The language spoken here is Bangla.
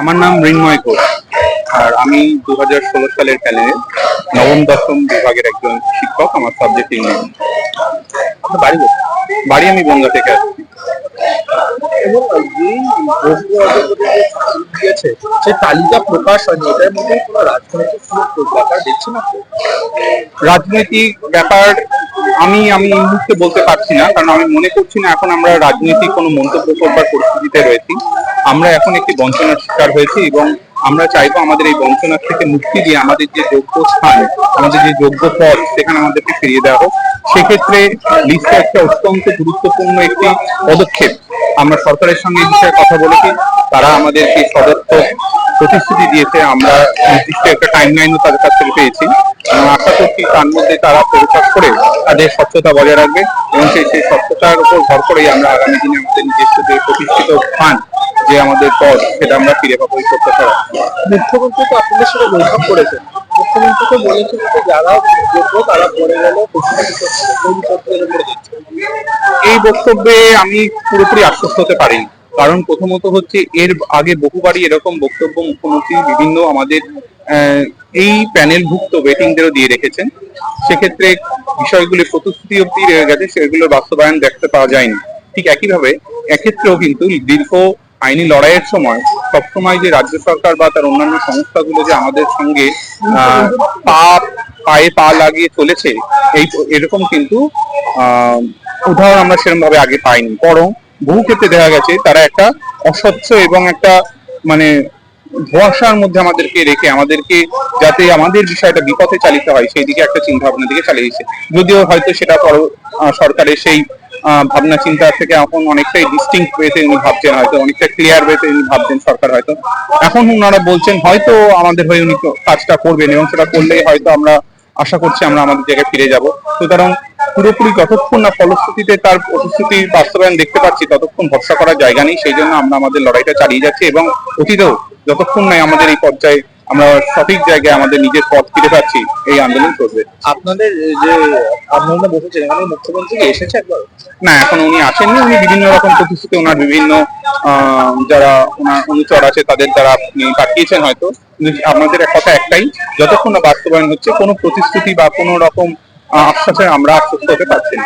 আমার নাম মৃন্ময় ঘোষ। আর আমি দু হাজার ষোলো সালের প্যানেলে নবম দশম বিভাগের একজন শিক্ষক আমার সাবজেক্ট ইংরেজি আপনার বাড়ি বাড়ি আমি বনগা থেকে আসছি। দিয়েছে সে তালিকা প্রকাশ হয়নি। এটার মধ্যে কোনো রাজনৈতিক ব্যাপার দেখছি না রাজনৈতিক ব্যাপার আমি আমি এই মুহূর্তে বলতে পারছি না, কারণ আমি মনে করছি না এখন আমরা রাজনৈতিক কোনো মন্তব্য করবার পরিস্থিতিতে রয়েছি। আমরা এখন একটি বঞ্চনার শিকার হয়েছি এবং আমরা চাইব আমাদের এই বঞ্চনার থেকে মুক্তি দিয়ে আমাদের যে যোগ্য স্থান, আমাদের যে যোগ্য পদ, সেখানে আমাদেরকে ফিরিয়ে দেওয়া হোক। সেক্ষেত্রে লিস্টে একটা অত্যন্ত গুরুত্বপূর্ণ একটি পদক্ষেপ। আমরা সরকারের সঙ্গে এই বিষয়ে কথা বলেছি, তারা আমাদেরকে সদর্থক প্রতিশ্রুতি দিয়েছে, আমরা নির্দিষ্ট একটা টাইম লাইনও তাদের কাছ থেকে পেয়েছি। এবং আশা করছি তার মধ্যে তারা পরিকাশ করে তাদের স্বচ্ছতা বজায় রাখবে এবং সেই সেই স্বচ্ছতার উপর ভর করেই আমরা আগামী দিনে আমাদের নিজস্ব যে প্রতিষ্ঠিত স্থান, যে আমাদের পদ সেটা আমরা ফিরে পাবো এই প্রত্যাশা। মুখ্যমন্ত্রী তো আপনাদের সাথে বৈঠক করেছেন। মুখ্যমন্ত্রী তো বলেছেন যে যারা যোগ্য, তারা পড়ে গেলে এই বক্তব্যে আমি পুরোপুরি আশ্বস্ত হতে পারিনি। কারণ প্রথমত হচ্ছে এর আগে বহুবারই এরকম বক্তব্য মুখ্যমন্ত্রী বিভিন্ন আমাদের এই প্যানেলভুক্ত ওয়েটিংদেরও দিয়ে রেখেছেন। সেক্ষেত্রে বিষয়গুলি প্রতিশ্রুতি অব্দি রয়ে গেছে, সেগুলোর বাস্তবায়ন দেখতে পাওয়া যায়নি। ঠিক একইভাবে, এক্ষেত্রেও কিন্তু দীর্ঘ আইনি লড়াইয়ের সময় সবসময় যে রাজ্য সরকার বা তার অন্যান্য সংস্থাগুলো যে আমাদের সঙ্গে পা, পায়ে পা লাগিয়ে চলেছে, এই এরকম কিন্তু উদাহরণ আমরা সেরকম ভাবে আগে পাইনি। বরং বহু ক্ষেত্রে দেখা গেছে, তারা একটা অস্বচ্ছ এবং একটা মানে ধোয়াশার মধ্যে আমাদেরকে রেখে, আমাদেরকে যাতে আমাদের বিষয়টা বিপথে চালিত হয় সেই দিকে একটা চিন্তা ভাবনা দিকে চালিয়ে দিচ্ছে যদিও হয়তো সেটা সরকারের সেই ভাবনা চিন্তা থেকে এখন অনেকটাই ডিস্টিংক্ট ওয়েতে উনি ভাবছেন হয়তো, অনেকটা ক্লিয়ার ওয়েতে উনি ভাবছেন সরকার হয়তো। এখন ওনারা বলছেন, হয়তো আমাদের হয়ে উনি কাজটা করবেন এবং সেটা করলেই হয়তো আমরা আশা করছি আমরা আমাদের জায়গায় ফিরে যাব। সুতরাং পুরোপুরি যতক্ষণ না ফলশ্রুতিতে তার প্রতিশ্রুতি বাস্তবায়ন দেখতে পাচ্ছি ততক্ষণ ভরসা করার জায়গা নেই। সেই জন্য আমরা আমাদের লড়াইটা চালিয়ে যাচ্ছি এবং অতীতেও যতক্ষণ নাই আমাদের এই পর্যায়ে আমরা সঠিক জায়গায় আমাদের নিজের পথ ফিরে পাচ্ছি এই আন্দোলন চলবে। আপনাদের যে আন্দোলনে বসেছেন এখানে মুখ্যমন্ত্রী এসেছে একবার? না এখন উনি আসেননি। উনি বিভিন্ন রকম প্রতিশ্রুতি ওনার বিভিন্ন আহ, যারা ওনার অনুচর আছে তাদের দ্বারা আপনি পাঠিয়েছেন হয়তো। কিন্তু আমাদের এক কথা একটাই যতক্ষণ না বাস্তবায়ন হচ্ছে কোনো প্রতিশ্রুতি বা কোনো রকম আহ, সাথে আমরা আশ্বস্ত হতে পারছি না।